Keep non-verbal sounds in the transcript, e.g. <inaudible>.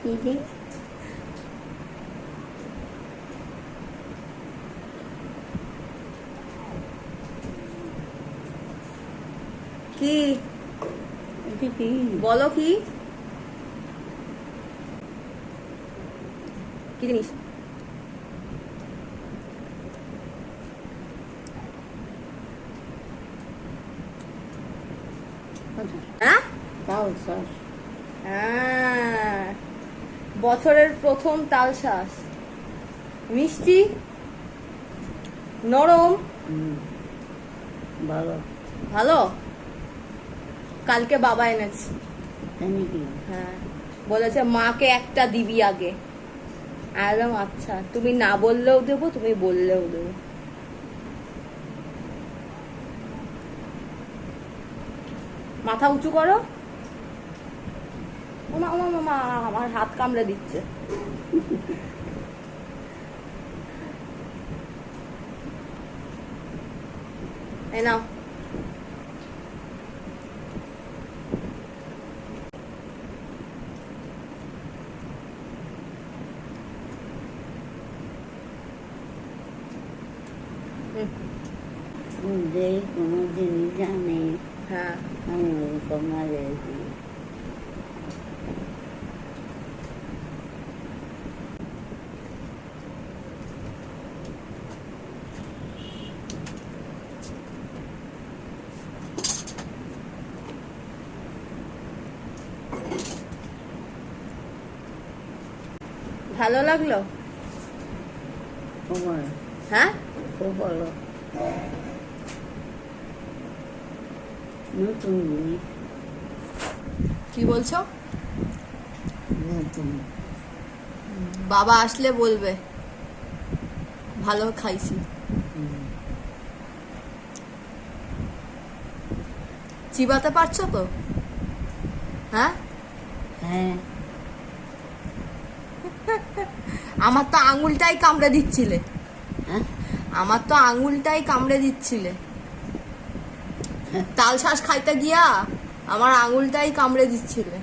কি রে কি এটা কি বলো কি কি জিনিস কথা হ্যাঁ তাও শ্বাস হ্যাঁ বছরের প্রথম তাল শ্বাস। মিষ্টি নরম। ভালো। ভালো? কালকে বাবা এনেছে। হ্যাঁ। বলেছে মাকে একটা দিবি আগে। একদম আচ্ছা তুমি না বললেও দেবো তুমি বললেও দেবো। মাথা উঁচু করো। ওমা ওমা মামা আমার হাত কামড়ে দিচ্ছে এই নাও হুম, যে কোনো জিনিস জানে হ্যাঁ আমি ওরকম মারে ভালো লাগল? হ্যাঁ? খুব ভালো। নতুন কি বলছো? নতুন। বাবা আসলে বলবে ভালো খাইছি। চিবাতে পারছ তো? হ্যাঁ? হ্যাঁ। <laughs> আমার তো আঙুলটাই কামড়ে দিচ্ছিলে। হ্যাঁ? আমার তো আঙুলটাই কামড়ে দিচ্ছিলে। তাল শ্বাস খাইতে গিয়া আমার আঙুলটাই কামড়ে দিচ্ছিলে।